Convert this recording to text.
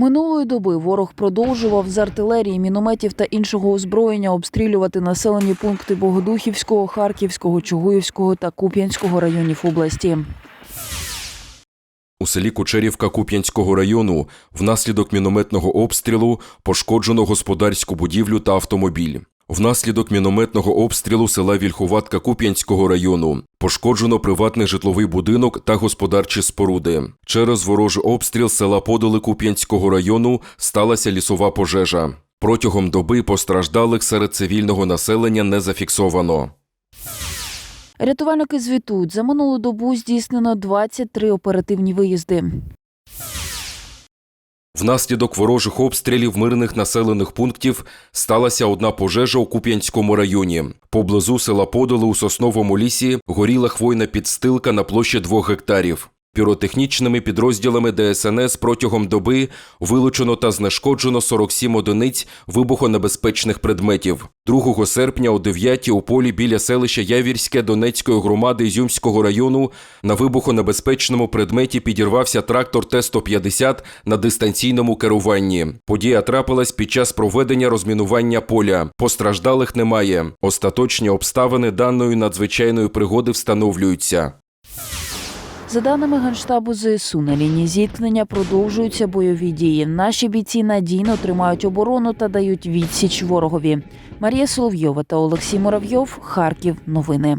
Минулої доби ворог продовжував з артилерії, мінометів та іншого озброєння обстрілювати населені пункти Богодухівського, Харківського, Чугуївського та Куп'янського районів області. У селі Кучерівка Куп'янського району внаслідок мінометного обстрілу пошкоджено господарську будівлю та автомобіль. Внаслідок мінометного обстрілу села Вільховатка Куп'янського району пошкоджено приватний житловий будинок та господарчі споруди. Через ворожий обстріл села Подоли Куп'янського району сталася лісова пожежа. Протягом доби постраждалих серед цивільного населення не зафіксовано. Рятувальники звітують, за минулу добу здійснено 23 оперативні виїзди. Внаслідок ворожих обстрілів мирних населених пунктів сталася одна пожежа у Куп'янському районі. Поблизу села Подоли у сосновому лісі горіла хвойна підстилка на площі двох гектарів. Піротехнічними підрозділами ДСНС протягом доби вилучено та знешкоджено 47 одиниць вибухонебезпечних предметів. 2 серпня о 9 у полі біля селища Явірське Донецької громади Ізюмського району на вибухонебезпечному предметі підірвався трактор Т-150 на дистанційному керуванні. Подія трапилась під час проведення розмінування поля. Постраждалих немає. Остаточні обставини даної надзвичайної пригоди встановлюються. За даними Генштабу ЗСУ, на лінії зіткнення продовжуються бойові дії. Наші бійці надійно тримають оборону та дають відсіч ворогові. Марія Соловйова та Олексій Муравйов. Харків. Новини.